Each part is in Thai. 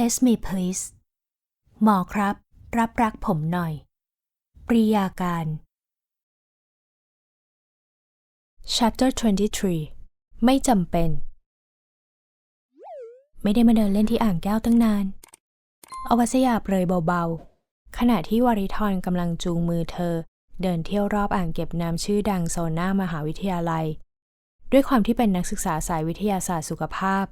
Test me please หมอครับ รับรักผมหน่อย ปริยาการ Chapter 23 ไม่จำเป็น ไม่ได้มาเดินเล่นที่อ่างแก้วตั้งนาน อวัสยาเปรยเบาๆ ขณะที่วาริทรกำลังจูงมือเธอ เดินเที่ยวรอบอ่างเก็บน้ำชื่อดังโซนหน้ามหาวิทยาลัย ด้วยความที่เป็นนักศึกษาสายวิทยาศาสตร์สุขภาพ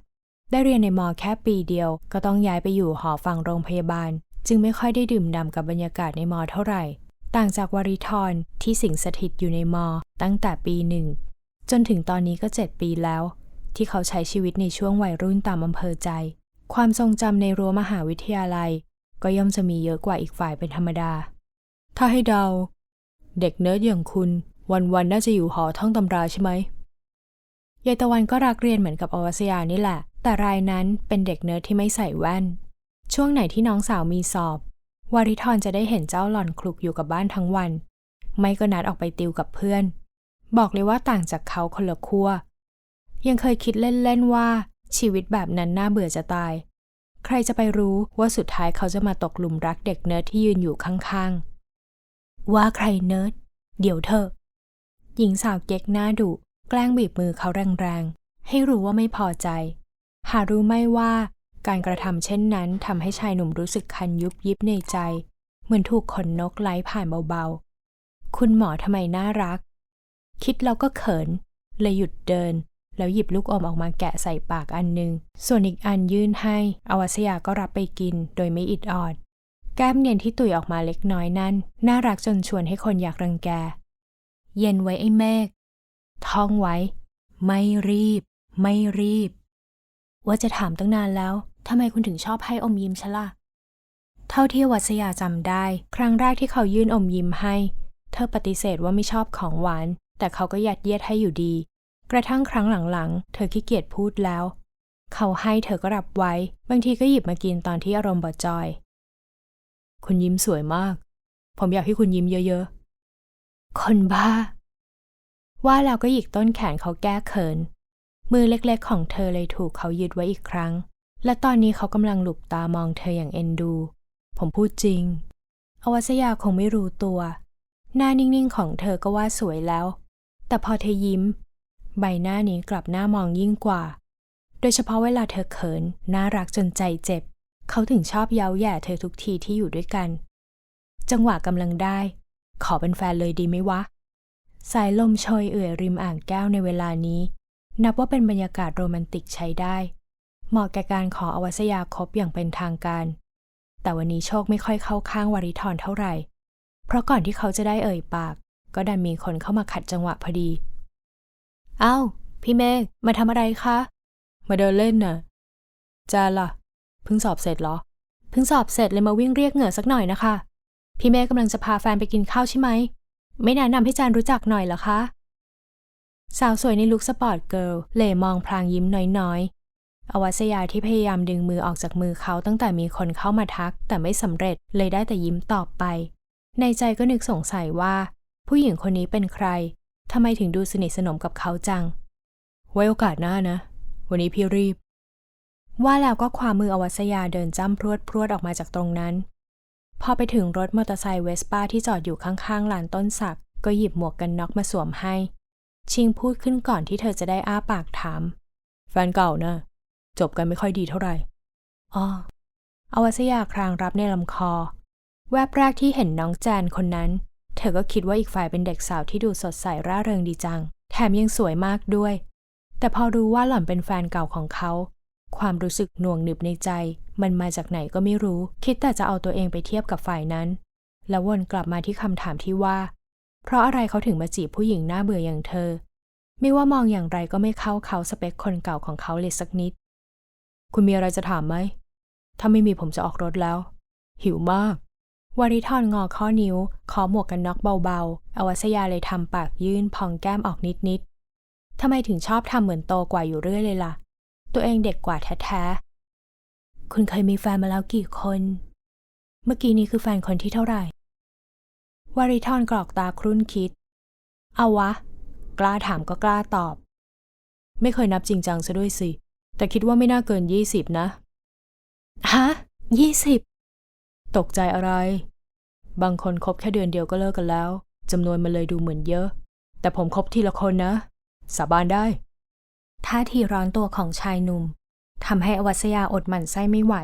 ได้เรียนในมอแค่ปีเดียว ก็ต้องย้ายไปอยู่หอฝั่งโรงพยาบาล จึงไม่ค่อยได้ดื่มด่ำกับบรรยากาศในมอเท่าไหร่ ต่างจากวาริทรที่สิงสถิตอยู่ในมอ ตั้งแต่ปีหนึ่งจนถึงตอนนี้ก็เจ็ดปีแล้ว ที่เขาใช้ชีวิตในช่วงวัยรุ่นตามอำเภอใจ ความทรงจำในรั้วมหาวิทยาลัย ก็ย่อมจะมีเยอะกว่าอีกฝ่ายเป็นธรรมดา ถ้าให้เดา เด็กเนิร์ดอย่างคุณ วันๆน่าจะอยู่หอท่องตำราใช่ไหมยายตะวันก็รักเรียนเหมือนกับอวัสยานี่แหละ แต่รายนั้นเป็นเด็กเนิร์ดที่ไม่ใส่แว่น ช่วงไหนที่น้องสาวมีสอบ วาริทรจะได้เห็นเจ้าหล่อนคลุกอยู่กับบ้านทั้งวัน ไม่ก็นัดออกไปติวกับเพื่อน บอกเลยว่าต่างจากเขาคนละขั้ว ยังเคยคิดเล่นๆว่า ชีวิตแบบนั้นน่าเบื่อจะตาย ใครจะไปรู้ว่าสุดท้ายเขาจะมาตกหลุมรักเด็กเนิร์ดที่ยืนอยู่ข้างๆ ว่าใครเนิร์ด เดี๋ยวเถอหญิงสาวเก๊กหน้าดุแกล้งบีบมือเขาแรงๆ ให้รู้ว่าไม่พอใจ หารู้ไม่ว่าการกระทำเช่นนั้นทำให้ชายหนุ่มรู้สึกคันยุบยิบในใจ เหมือนถูกขนนกไล่ผ่านเบาๆ คุณหมอทำไมน่ารัก คิดแล้วก็เขิน เลยหยุดเดิน แล้วหยิบลูกอมออกมาแกะใส่ปากอันหนึ่งส่วนอีกอันยื่นให้อวัสยาก็รับไปกิน โดยไม่อิดออด แก้มเนียนที่ตุยออกมาเล็กน้อยนั้น น่ารักจนชวนให้คนอยากรังแก เย็นไว้ไอ้เมฆท่องไว้ ไม่รีบ ไม่รีบ ว่าจะถามตั้งนานแล้วทำไมคุณถึงชอบให้อมยิ้มฉันล่ะ เท่าที่วัสยาจำได้ ครั้งแรกที่เขายื่นอมยิ้มให้ เธอปฏิเสธว่าไม่ชอบของหวาน แต่เขาก็ยัดเยียดให้อยู่ดี กระทั่งครั้งหลังๆ เธอขี้เกียจพูดแล้ว เขาให้เธอก็รับไว้ บางทีก็หยิบมากินตอนที่อารมณ์บอจอย คุณยิ้มสวยมาก ผมอยากให้คุณยิ้มเยอะๆ คนบ้า ว่าแล้วก็หยิกต้นแขนเขาแก้เขิน มือเล็กๆ ของเธอเลยถูกเขายึดไว้อีกครั้ง และตอนนี้เขากำลังหลุบตามองเธออย่างเอ็นดู ผมพูดจริง อวัสยาคงไม่รู้ตัว หน้านิ่งๆ ของเธอก็ว่าสวยแล้ว แต่พอเธอยิ้ม ใบหน้านี้กลับหน้ามองยิ่งกว่า โดยเฉพาะเวลาเธอเขิน น่ารักจนใจเจ็บ เขาถึงชอบเย้าแย่เธอทุกทีที่อยู่ด้วยกัน จังหวะกำลังได้ ขอเป็นแฟนเลยดีไหมวะ สายลมโชยเอื่อยริมอ่างแก้วในเวลานี้ นับว่าเป็นบรรยากาศโรแมนติกใช้ได้ เหมาะแก่การขออวัสยาคบอย่างเป็นทางการ แต่วันนี้โชคไม่ค่อยเข้าข้างวาริทรเท่าไหร่ เพราะก่อนที่เขาจะได้เอ่ยปาก ก็ดันมีคนเข้ามาขัดจังหวะพอดี เอ้า พี่เมฆมาทำอะไรคะ มาเดินเล่นน่ะจาล่ะ เพิ่งสอบเสร็จเหรอ เพิ่งสอบเสร็จเลยมาวิ่งเรียกเหงื่อสักหน่อยนะคะ พี่เมฆกำลังจะพาแฟนไปกินข้าวใช่ไหม ไม่แนะนำให้จานรู้จักหน่อยเหรอคะ สาวสวยในลุคสปอร์ตเกิร์ลเหล่มองพลางยิ้มน้อยๆ อวัสยาที่พยายามดึงมือออกจากมือเขาตั้งแต่มีคนเข้ามาทัก แต่ไม่สำเร็จเลยได้แต่ยิ้มตอบไป ในใจก็นึกสงสัยว่า ผู้หญิงคนนี้เป็นใครทำไมถึงดูสนิทสนมกับเขาจัง ไว้โอกาสหน้านะ วันนี้พี่รีบ ว่าแล้วก็ความมืออวัสยาเดินจ้ำพรวดพรวดออกมาจากตรงนั้น พอไปถึงรถมอเตอร์ไซค์เวสป้าที่จอดอยู่ข้างๆลานต้นสัก ก็หยิบหมวกกันน็อกมาสวมให้ ชิงพูดขึ้นก่อนที่เธอจะได้อ้าปากถาม แฟนเก่านะจบกันไม่ค่อยดีเท่าไหร่อ๋ออวัสยาครางรับในลำคอ แวบแรกที่เห็นน้องแจนคนนั้น เธอก็คิดว่าอีกฝ่ายเป็นเด็กสาวที่ดูสดใสร่าเริงดีจัง แถมยังสวยมากด้วย แต่พอรู้ว่าหล่อนเป็นแฟนเก่าของเขา ความรู้สึกหน่วงหนึบในใจ มันมาจากไหนก็ไม่รู้ คิดแต่จะเอาตัวเองไปเทียบกับฝ่ายนั้น แล้ววนกลับมาที่คำถามที่ว่า เพราะอะไรเขาถึงมาจีบผู้หญิงหน้าเบื่ออย่างเธอ ไม่ว่ามองอย่างไรก็ไม่เข้าเขาสเปคคนเก่าของเขาเลยสักนิด คุณมีอะไรจะถามไหม ถ้าไม่มีผมจะออกรถแล้ว หิวมาก วาริทรงอข้อนิ้ว ขอหมวกกันน็อกเบาๆ อวัสยาเลยทำปากยื่นพองแก้มออกนิดๆทำไมถึงชอบทำเหมือนโตกว่าอยู่เรื่อยเลยล่ะ ตัวเองเด็กกว่าแท้ๆ คุณเคยมีแฟนมาแล้วกี่คน เมื่อกี้นี้คือแฟนคนที่เท่าไหร่ วาริทรกรอกตาครุ่นคิด เอาวะ กล้าถามก็กล้าตอบ ไม่เคยนับจริงจังซะด้วยสิ แต่คิดว่าไม่น่าเกินยี่สิบนะ ฮะยี่สิบ ตกใจอะไร บางคนคบแค่เดือนเดียวก็เลิกกันแล้วจำนวนมันเลยดูเหมือนเยอะ แต่ผมคบทีละคนนะ สาบานได้ ท่าทีร้อนตัวของชายหนุ่มทำให้อวัสยาอดหมั่นไส้ไม่ไหว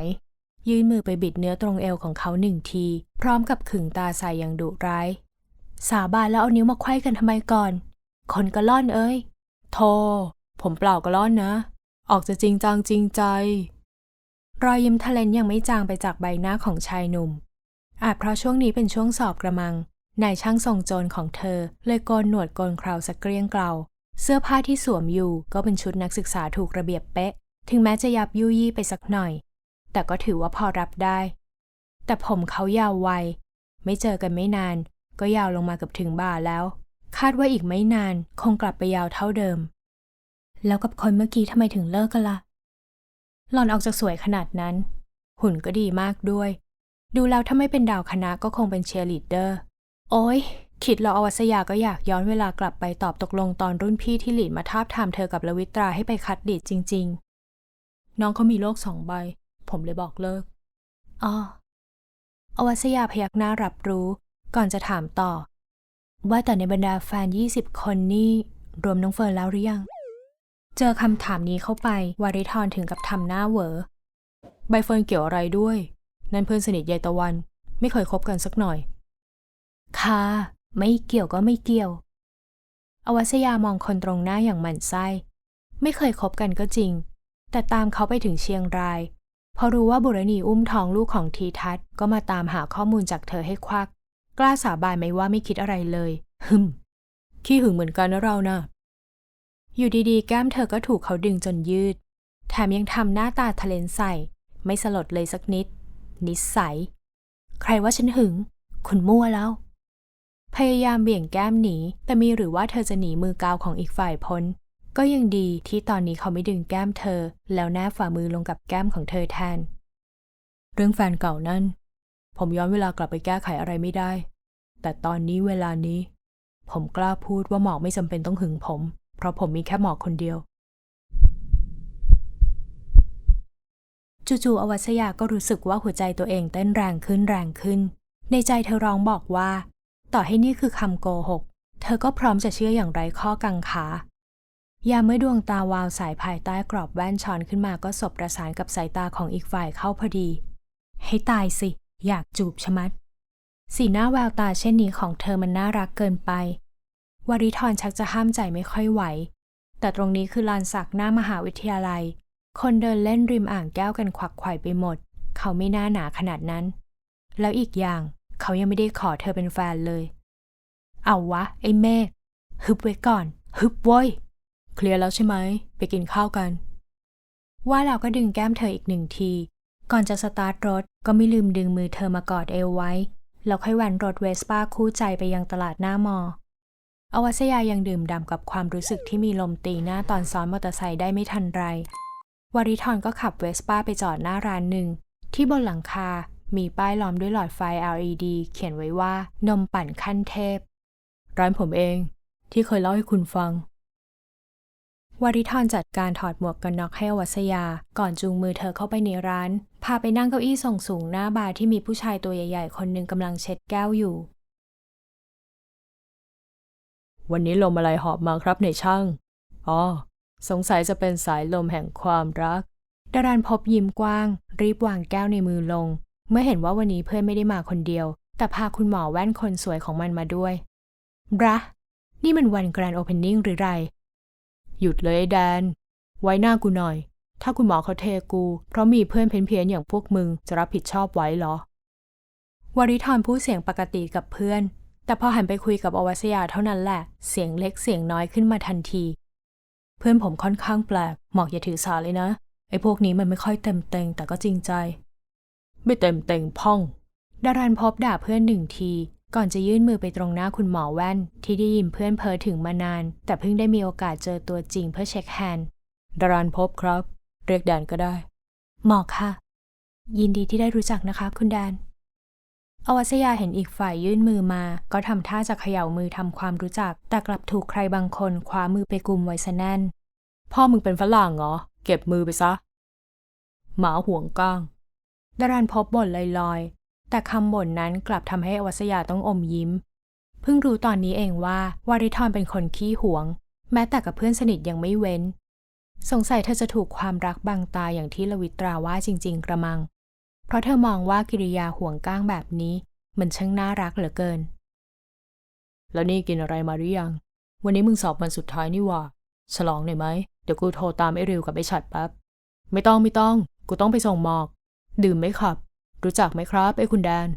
ยื่นมือไปบิดเนื้อตรงเอวของเขาหนึ่งที พร้อมกับขึงตาใส่อย่างดุร้าย สาบานแล้วเอานิ้วมาไขว้กันทำไมก่อน คนกระล่อนเอ้ย โท ผมเปล่ากระล่อนนะ ออกจะจริงจังจริงใจ รอยยิ้มทะเลนยังไม่จางไปจากใบหน้าของชายหนุ่ม อาจเพราะช่วงนี้เป็นช่วงสอบกระมัง นายช่างทรงโจรของเธอ เลยโกนหนวดโกนเคราสักเกลี้ยงเกลาเสื้อผ้าที่สวมอยู่ก็เป็นชุดนักศึกษาถูกระเบียบเป๊ะ ถึงแม้จะยับยุยี่ไปสักหน่อย แต่ก็ถือว่าพอรับได้ แต่ผมเขายาวไว ไม่เจอกันไม่นาน ก็ยาวลงมากับถึงบ่าแล้ว คาดว่าอีกไม่นานคงกลับไปยาวเท่าเดิม แล้วกับคนเมื่อกี้ทำไมถึงเลิกกันละ่ะ หล่อนออกจากสวยขนาดนั้น หุ่นก็ดีมากด้วย ดูแล้วถ้าไม่เป็นดาวคณะก็คงเป็นเชียร์ลีดเดอร์ โอ้ยคิดแล้วอวัสยาก็อยากย้อนเวลากลับไปตอบตกลงตอนรุ่นพี่ที่หลีดมาทาบทามเธอกับลวิตราให้ไปคัดดีดจริง ๆ น้องเขามีโลกสองใบ ผมเลยบอกเลิก อ๋อ อวัสยาพยักหน้ารับรู้ ก่อนจะถามต่อ ว่าแต่ในบรรดาแฟน 20 คนนี่รวมน้องเฟิร์นแล้วหรือยัง เจอคำถามนี้เข้าไป วาริทรถึงกับทำหน้าเหวอ ใบเฟิร์นเกี่ยวอะไรด้วย นั่นเพื่อนสนิทยายตะวัน ไม่เคยคบกันสักหน่อย ค่ะ ไม่เกี่ยวก็ไม่เกี่ยว อวัสยามองคนตรงหน้าอย่างหมั่นไส้ ไม่เคยคบกันก็จริง แต่ตามเขาไปถึงเชียงราย พอรู้ว่าบุรณีอุ้มท้องลูกของทีทัศน์ก็มาตามหาข้อมูลจากเธอให้ควัก กล้าสาบานไหมว่าไม่คิดอะไรเลยฮึม ขี้หึงเหมือนกันนะเรานะ่ะอยู่ดีๆ แก้มเธอก็ถูกเขาดึงจนยืด แถมยังทำหน้าตาทะเลนใส่ ไม่สลดเลยสักนิด นิสัย ใครว่าฉันหึง คุณมั่วแล้ว พยายามเบี่ยงแก้มหนี แต่มีหรือว่าเธอจะหนีมือกาวของอีกฝ่ายพ้น ก็ยังดีที่ตอนนี้เขาไม่ดึงแก้มเธอ แล้วแนบฝ่ามือลงกับแก้มของเธอแทน เรื่องแฟนเก่านั่น ผมย้อนเวลากลับไปแก้ไขอะไรไม่ได้ แต่ตอนนี้เวลานี้ ผมกล้าพูดว่าหมอกไม่จำเป็นต้องหึงผม เพราะผมมีแค่หมอกคนเดียว จู่ๆอวัสยาก็รู้สึกว่าหัวใจตัวเองเต้นแรงขึ้นแรงขึ้น ในใจเธอร้องบอกว่า ต่อให้นี่คือคำโกหก เธอก็พร้อมจะเชื่ออย่างไรข้อกังขา ยามเมื่อดวงตาวาวสายภายใต้กรอบแว่นช้อนขึ้นมาก็สบประสานกับสายตาของอีกฝ่ายเข้าพอดี ให้ตายสิ อยากจูบชะมัด สีหน้าแววตาเช่นนี้ของเธอมันน่ารักเกินไป วริธรชักจะห้ามใจไม่ค่อยไหว แต่ตรงนี้คือลานสักหน้ามหาวิทยาลัย คนเดินเล่นริมอ่างแก้วกันขวักไขว่ไปหมด เขาไม่น่าหนาขนาดนั้น แล้วอีกอย่างเขายังไม่ได้ขอเธอเป็นแฟนเลย เอาวะ ไอ้เมฆฮึบไว้ก่อน ฮึบโว้ย เคลียร์แล้วใช่ไหม ไปกินข้าวกัน ว่าแล้วก็ดึงแก้มเธออีกหนึ่งที ก่อนจะสตาร์ทรถก็ไม่ลืมดึงมือเธอมากอดเอวไว้ แล้วค่อยแวนรถเวสป้าคู่ใจไปยังตลาดหน้ามอ อวัสยายังดื่มด่ำกับความรู้สึกที่มีลมตีหน้าตอนซ้อนมอเตอร์ไซค์ได้ไม่ทันไร วริธรก็ขับเวสป้าไปจอดหน้าร้านหนึ่ง ที่บนหลังคา มีป้ายล้อมด้วยหลอดไฟ LED เขียนไว้ว่านมปั่นขั้นเทพ ร้านผมเองที่เคยเล่าให้คุณฟัง วริธรจัดการถอดหมวกกันน็อกให้อวัสยา ก่อนจูงมือเธอเข้าไปในร้าน พาไปนั่งเก้าอี้ทรงสูงหน้าบาร์ที่มีผู้ชายตัวใหญ่ๆ คนหนึ่งกำลังเช็ดแก้วอยู่ วันนี้ลมอะไรหอบมาครับในช่าง อ๋อ สงสัยจะเป็นสายลมแห่งความรัก ดารันพบยิ้มกว้าง รีบวางแก้วในมือลง เมื่อเห็นว่าวันนี้เพื่อนไม่ได้มาคนเดียว แต่พาคุณหมอแว่นคนสวยของมันมาด้วยบระนี่มันวันแกรนด์โอเพนนิ่งหรือไร หยุดเลยไอ้แดน ไว้หน้ากูหน่อย ถ้าคุณหมอเขาเทกู เพราะมีเพื่อนเพี้ยนๆอย่างพวกมึงจะรับผิดชอบไว้เหรอ วริธรพูดเสียงปกติกับเพื่อน แต่พอหันไปคุยกับอวัสยาเท่านั้นแหละ เสียงเล็กเสียงน้อยขึ้นมาทันที เพื่อนผมค่อนข้างแปลกหมอกอย่าถือสาเลยนะ ไอ้พวกนี้มันไม่ค่อยเต็มเต็งแต่ก็จริงใจ ไม่เต็มเต็งพ่องดารันพบด่าเพื่อนหนึ่งที ก่อนจะยื่นมือไปตรงหน้าคุณหมอแว่น ที่ได้ยินเพื่อนเพ้อถึงมานาน แต่เพิ่งได้มีโอกาสเจอตัวจริงเพื่อเช็คแฮนด์ดารันพบครับ เรียกแดนก็ได้ หมอค่ะ ยินดีที่ได้รู้จักนะคะ คุณแดน อวัสยาเห็นอีกฝ่ายยื่นมือมา ก็ทำท่าจะเขย่ามือทำความรู้จัก แต่กลับถูกใครบางคนคว้ามือไปกุมไว้ซะแน่น พ่อมึงเป็นฝรั่งเหรอ เก็บมือไปซะ หมาห่วงก้างดารันพบบ่นลอย แต่คำบ่นนั้นกลับทำให้อวัสยาต้องอมยิ้ม เพิ่งรู้ตอนนี้เองว่าวาริทรเป็นคนขี้หวง แม้แต่กับเพื่อนสนิทยังไม่เว้น สงสัยเธอจะถูกความรักบังตาอย่างที่ลวิตราว่าจริง ๆ กระมัง เพราะเธอมองว่ากิริยาห่วงก้างแบบนี้ มันช่างน่ารักเหลือเกิน แล้วนี่กินอะไรมาหรือยัง วันนี้มึงสอบวันสุดท้ายนี่ว่าฉลองหน่อยไหมเดี๋ยวกูโทรตามไอ้ริวกับไอ้ฉัดแป๊บไม่ต้องไม่ต้อง กูต้องไปส่งหมอก ดื่มไหมครับ รู้จักไหมครับไอ้คุณแดน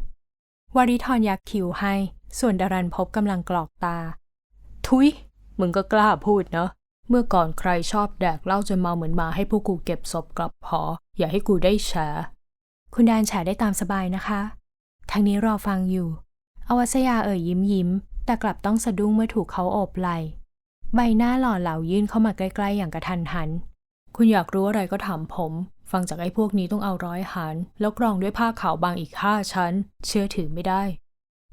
วาริทรยักคิวให้ ส่วนดารันพบกำลังกรอกตา ทุย มึงก็กล้าพูดเนอะเมื่อก่อนใครชอบแดกเหล้าจนเมาเหมือนหมาให้พวกกูเก็บศพกลับหอ อย่าให้กูได้แฉคุณแดนแฉได้ตามสบายนะคะ ทางนี้รอฟังอยู่ อวัสยาเอ่ยยิ้มยิ้ม แต่กลับต้องสะดุ้งเมื่อถูกเขาโอบไหล่ใบหน้าหล่อเหลายื่นเข้ามาใกล้ ๆ อย่างกระทันหัน คุณอยากรู้อะไรก็ถามผม ฟังจากไอ้พวกนี้ต้องเอาร้อยหาร แล้วกรองด้วยผ้าขาวบางอีกห้าชั้น เชื่อถือไม่ได้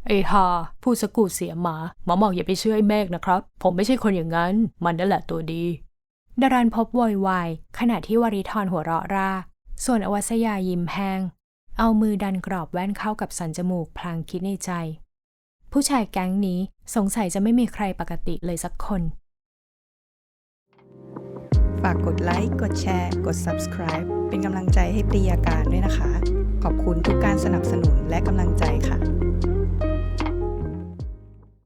ไอ้ฮาพูดสกูเสียหมา หมอหมอกอย่าไปเชื่อไอ้เมฆนะครับ ผมไม่ใช่คนอย่างนั้น มันนั่นแหละตัวดีดารันพบโวยวายขณะที่วาริทรหัวเราะร่า ส่วนอวัสยายิ้มแห้ง เอามือดันกรอบแว่นเข้ากับสันจมูกพลางคิดในใจ ผู้ชายแก๊งนี้สงสัยจะไม่มีใครปกติเลยสักคน ฝากกดไลค์ กดแชร์ กด subscribe เป็นกำลังใจให้ปรียาการด้วยนะคะ ขอบคุณทุกการสนับสนุนและกำลังใจค่ะ